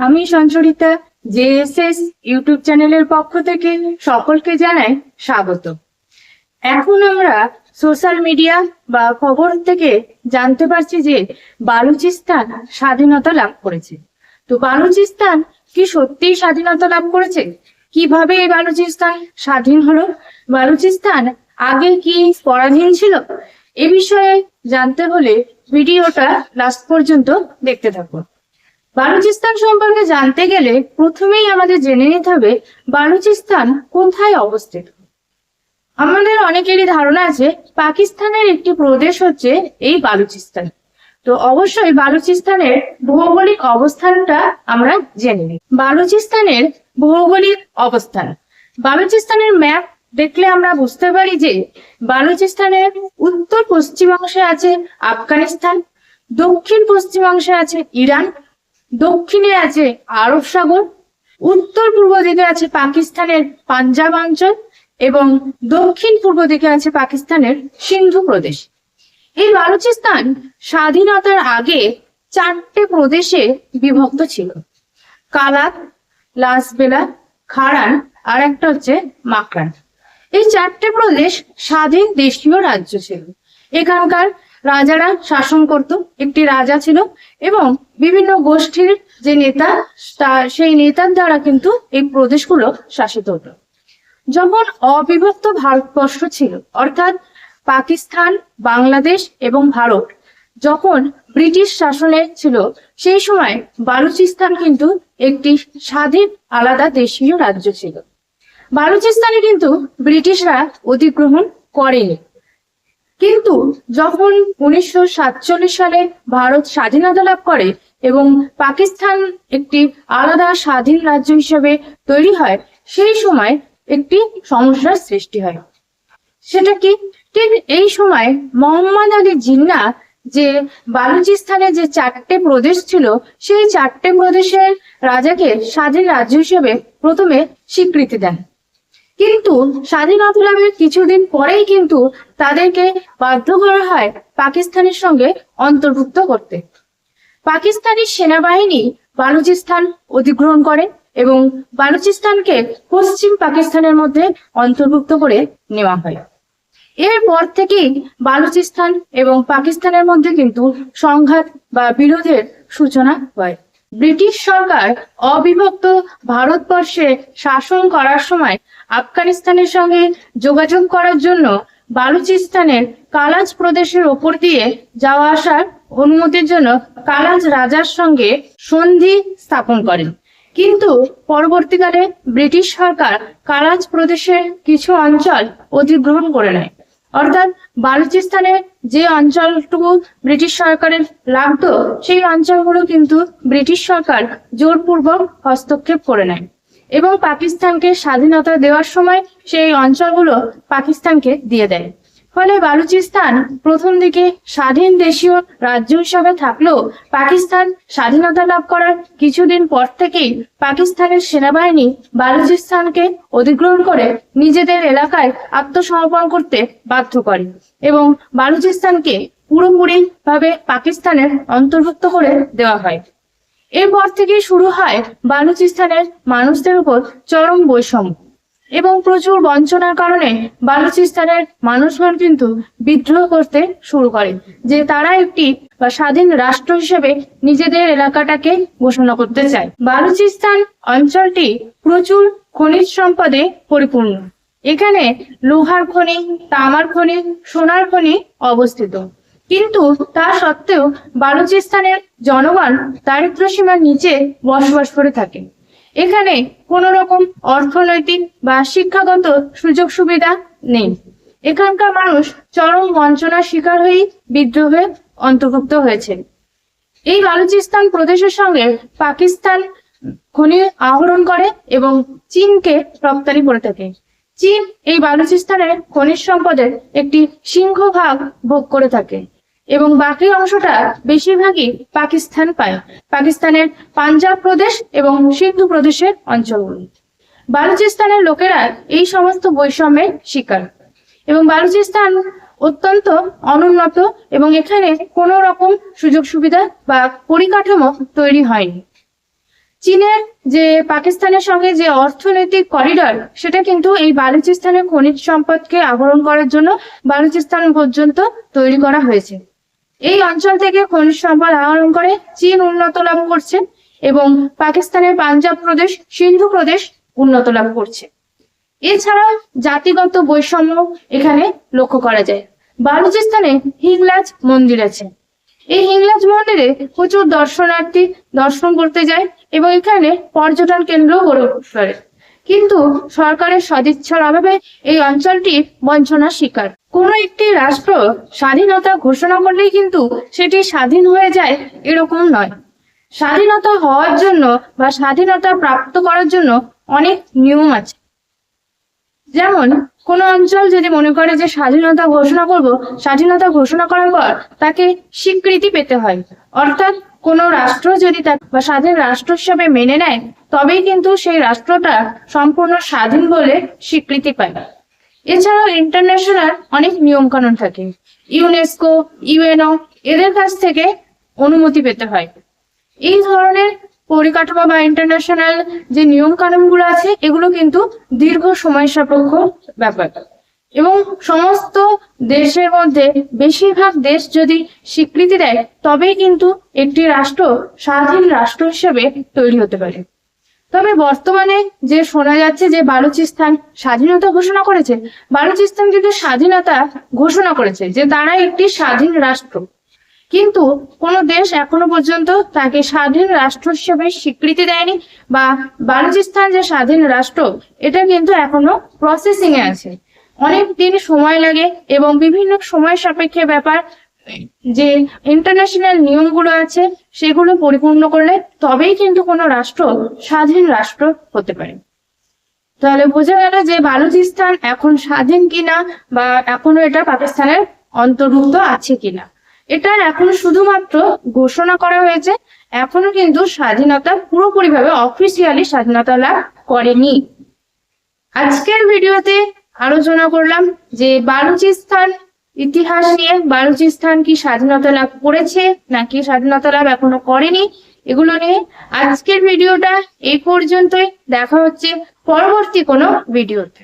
আমি সঞ্চরিতা, JSS YouTube চ্যানেলের পক্ষ থেকে সকলকে জানাই স্বাগত। এখন আমরা সোশ্যাল মিডিয়া বা খবর থেকে জানতে পারছি যে বালুচিস্তান স্বাধীনতা লাভ করেছে। তো বালুচিস্তান কি সত্যিই স্বাধীনতা লাভ করেছে? কীভাবে এই বালুচিস্তান স্বাধীন হলো? বালুচিস্তান আগে কি পরাধীন ছিল? এ বিষয়ে জানতে হলে ভিডিওটা লাস্ট পর্যন্ত দেখতে থাকুন। বালুচিস্তান সম্পর্কে জানতে গেলে প্রথমেই আমাদের জেনে নিতে হবে বালুচিস্তান কোথায় অবস্থিত। আমাদের অনেকেরই ধারণা আছে পাকিস্তানের একটি প্রদেশ হচ্ছে এই বালুচিস্তান। তো অবশ্যই বালুচিস্তানের ভৌগোলিক অবস্থানটা আমরা জেনে নিই। বালুচিস্তানের ভৌগোলিক অবস্থান। বালুচিস্তানের ম্যাপ দেখলে আমরা বুঝতে পারি যে বালুচিস্তানের উত্তর পশ্চিমাংশে আছে আফগানিস্তান দক্ষিণ পশ্চিমাংশে আছে ইরান দক্ষিণে আছে আরব সাগর, উত্তর পূর্ব দিকে আছে পাকিস্তানের পাঞ্জাব অঞ্চল এবং দক্ষিণ পূর্ব দিকে আছে পাকিস্তানের সিন্ধু প্রদেশ। এই বালুচিস্তান স্বাধীনতার আগে চারটে প্রদেশে বিভক্ত ছিল। কালাত লাসবেলা খারান আর একটা হচ্ছে মাকরান। এই চারটে প্রদেশ স্বাধীন দেশীয় রাজ্য ছিল। এখানকার রাজারা শাসন করত। একটি রাজা ছিল এবং বিভিন্ন গোষ্ঠীর যে নেতা সেই নেতার দ্বারা কিন্তু এই প্রদেশগুলো শাসিত হতো। যখন অবিভক্ত ভারতবর্ষ ছিল, অর্থাৎ পাকিস্তান, বাংলাদেশ এবং ভারত, যখন ব্রিটিশ শাসনে ছিল, সেই সময় বালুচিস্তান কিন্তু একটি স্বাধীন আলাদা দেশীয় রাজ্য ছিল। বালুচিস্তানে কিন্তু ব্রিটিশরা অধিগ্রহণ করেনি। কিন্তু যখন উনিশশো সাতচল্লিশ সালে ভারত স্বাধীনতা লাভ করে এবং পাকিস্তান একটি আলাদা স্বাধীন রাজ্য হিসেবে তৈরি হয়, সেই সময় একটি সমস্যার সৃষ্টি হয়। সেটা কি? ঠিক এই সময় মোহাম্মদ আলী জিন্না যে বালুচিস্তানে যে চারটে প্রদেশ ছিল, সেই চারটে প্রদেশের রাজাকে স্বাধীন রাজ্য হিসেবে প্রথমে স্বীকৃতি দেন। কিন্তু স্বাধীনতা লাভের কিছুদিন পরেই কিন্তু তাদেরকে বাধ্য করা হয় পাকিস্তানের সঙ্গে অন্তর্ভুক্ত করতে। পাকিস্তানি সেনাবাহিনী বালুচিস্তান অধিগ্রহণ করে এবং বালুচিস্তানকে পশ্চিম পাকিস্তানের মধ্যে অন্তর্ভুক্ত করে নেওয়া হয়। এরপর থেকেই বালুচিস্তান এবং পাকিস্তানের মধ্যে কিন্তু সংঘাত বা বিরোধের সূচনা হয়। ব্রিটিশ সরকার অবিভক্ত ভারতবর্ষে শাসন করার সময় আফগানিস্তানের সঙ্গে যোগাযোগ করার জন্য বালুচিস্তানের কালাজ প্রদেশের ওপর দিয়ে যাওয়া আসার অনুমতির জন্য কালাজ রাজার সঙ্গে সন্ধি স্থাপন করেন। কিন্তু পরবর্তীকালে ব্রিটিশ সরকার কালাজ প্রদেশের কিছু অঞ্চল অধিগ্রহণ করে নেয়। অর্থাৎ বালুচিস্তানের যে অঞ্চলটুকু ব্রিটিশ সরকারের লাগতো, সেই অঞ্চলগুলো কিন্তু ব্রিটিশ সরকার জোরপূর্বক হস্তক্ষেপ করে নেয়। এবং পাকিস্তানকে স্বাধীনতা দেওয়ার সময় সেই অঞ্চলগুলো পাকিস্তানকে দিয়ে দেয়। ফলে বালুচিস্তান প্রথম দিকে স্বাধীন দেশীয় রাজ্য হিসাবে থাকলেও পাকিস্তান স্বাধীনতা লাভ করার কিছুদিন পর থেকেই পাকিস্তানের সেনাবাহিনী বালুচিস্তানকে অধিগ্রহণ করে নিজেদের এলাকায় আত্মসমর্পণ করতে বাধ্য করে এবং বালুচিস্তানকে পুরোপুরি ভাবে পাকিস্তানের অন্তর্ভুক্ত করে দেওয়া হয়। এরপর থেকে শুরু হয় বালুচিস্তানের মানুষদের উপর চরম বৈষম্য। এবং প্রচুর বঞ্চনার কারণে বালুচিস্তানের মানুষগণ কিন্তু বিদ্রোহ করতে শুরু করে, যে তারা একটি বা স্বাধীন রাষ্ট্র হিসেবে নিজেদের এলাকাটাকে ঘোষণা করতে চায়। বালুচিস্তান অঞ্চলটি প্রচুর খনিজ সম্পদে পরিপূর্ণ। এখানে লোহার খনি, তামার খনি, সোনার খনি অবস্থিত। কিন্তু তা সত্ত্বেও বালুচিস্তানের জনগণ দারিদ্র সীমার নিচে বসবাস করে থাকে। এখানে কোন রকম অর্থনৈতিক বা শিক্ষাগত সুযোগ সুবিধা নেই। এখানকার মানুষ চরম বঞ্চনার শিকার হয়েই বিদ্রোহে অন্তর্ভুক্ত হয়েছে। এই বালুচিস্তান প্রদেশের সঙ্গে পাকিস্তান খনি আহরণ করে এবং চীনকে রপ্তানি করে থাকে। চীন এই বালুচিস্তানের খনিজ সম্পদের একটি সিংহভাগ ভোগ করে থাকে। এবং বাকি অংশটা বেশিরভাগই পাকিস্তান পায়। পাকিস্তানের পাঞ্জাব প্রদেশ এবং সিন্ধু প্রদেশের অঞ্চলগুলি। বালুচিস্তানের লোকেরা এই সমস্ত বৈষম্যের শিকার। এবং বালুচিস্তান অত্যন্ত অনুন্নত এবং এখানে কোনো রকম সুযোগ সুবিধা বা পরিকাঠামো তৈরি হয়নি। চীনের যে পাকিস্তানের সঙ্গে যে অর্থনৈতিক করিডর সেটা কিন্তু এই বালুচিস্তানের খনিজ সম্পদকে আহরণ করার জন্য বালুচিস্তান পর্যন্ত তৈরি করা হয়েছে। এই অঞ্চল থেকে খনিজ সম্পদ আহরণ করে চীন উন্নত লাভ করছে এবং পাকিস্তানের পাঞ্জাব প্রদেশ, সিন্ধু প্রদেশ উন্নত লাভ করছে। এছাড়া জাতিগত বৈষম্য এখানে লক্ষ্য করা যায়। বালুচিস্তানে হিংলাজ মন্দির আছে। এই হিংলাজ মন্দিরে প্রচুর দর্শনার্থী দর্শন করতে যায় এবং এখানে পর্যটন কেন্দ্র গড়ে উঠতে কিন্তু সরকারের সদিচ্ছার অভাবে এই অঞ্চলটি বঞ্চনার শিকার। কোনো একটি রাষ্ট্র স্বাধীনতা ঘোষণা করলেই কিন্তু সেটি স্বাধীন হয়ে যায় এরকম নয়। স্বাধীনতা হওয়ার জন্য বা স্বাধীনতা প্রাপ্ত করার জন্য অনেক নিয়ম আছে। যেমন, কোন অঞ্চল যদি মনে করে যে স্বাধীনতা ঘোষণা করব, স্বাধীনতা ঘোষণা করার পর তাকে স্বীকৃতি পেতে হয়। অর্থাৎ কোন রাষ্ট্র যদি তাকে বা স্বাধীন রাষ্ট্র হিসাবে মেনে নেয়, তবেই কিন্তু সেই রাষ্ট্রটা সম্পূর্ণ স্বাধীন বলে স্বীকৃতি পায়। এছাড়াও ইন্টারন্যাশনাল অনেক নিয়ম কানুন থাকে। ইউনেস্কো ইউএনও এদের কাছ থেকে অনুমতি পেতে হয়। এই ধরনের পরিকাঠামো বা ইন্টারন্যাশনাল যে নিয়ম কানুনগুলো আছে, এগুলো কিন্তু দীর্ঘ সময় সাপেক্ষ ব্যাপার। এবং সমস্ত দেশের মধ্যে বেশিরভাগ দেশ যদি স্বীকৃতি দেয়, তবেই কিন্তু একটি রাষ্ট্র স্বাধীন রাষ্ট্র হিসেবে তৈরি হতে পারে। তবে বর্তমানে যে শোনা যাচ্ছে যে বালুচিস্তান স্বাধীনতা ঘোষণা করেছে, বালুচিস্তান কিন্তু স্বাধীনতা ঘোষণা করেছে, যে তারা একটি স্বাধীন রাষ্ট্র। কিন্তু কোন দেশ এখনও পর্যন্ত তাকে স্বাধীন রাষ্ট্র হিসেবে স্বীকৃতি দেয়নি, বা বালুচিস্তান যে স্বাধীন রাষ্ট্র, এটা কিন্তু এখনও প্রসেসিং এ আছে। অনেক দিন সময় লাগে এবং বিভিন্ন সময় সাপেক্ষে ব্যাপার যে ইন্টারন্যাশনাল নিয়মগুলো আছে, সেগুলো পরিপূর্ণ করলে তবেই কিন্তু কোনো রাষ্ট্র স্বাধীন রাষ্ট্র হতে পারে। তাহলে বোঝা গেল যে বালুচিস্তান এখন স্বাধীন কিনা বা এখনও এটা পাকিস্তানের অন্তর্ভুক্ত আছে কিনা। এটা এখন শুধুমাত্র ঘোষণা করা হয়েছে, এখনও কিন্তু স্বাধীনতা পুরোপুরিভাবে অফিসিয়ালি স্বাধীনতা লাভ করেনি। আজকের ভিডিওতে আলোচনা করলাম যে বালুচিস্তান ইতিহাস নিয়ে বালুচিস্তান কি স্বাধীনতা লাভ করেছে নাকি স্বাধীনতা লাভ এখনও করেনি, এগুলো নিয়ে আজকের ভিডিওটা এই পর্যন্তই। দেখা হচ্ছে পরবর্তী কোনো ভিডিওতে।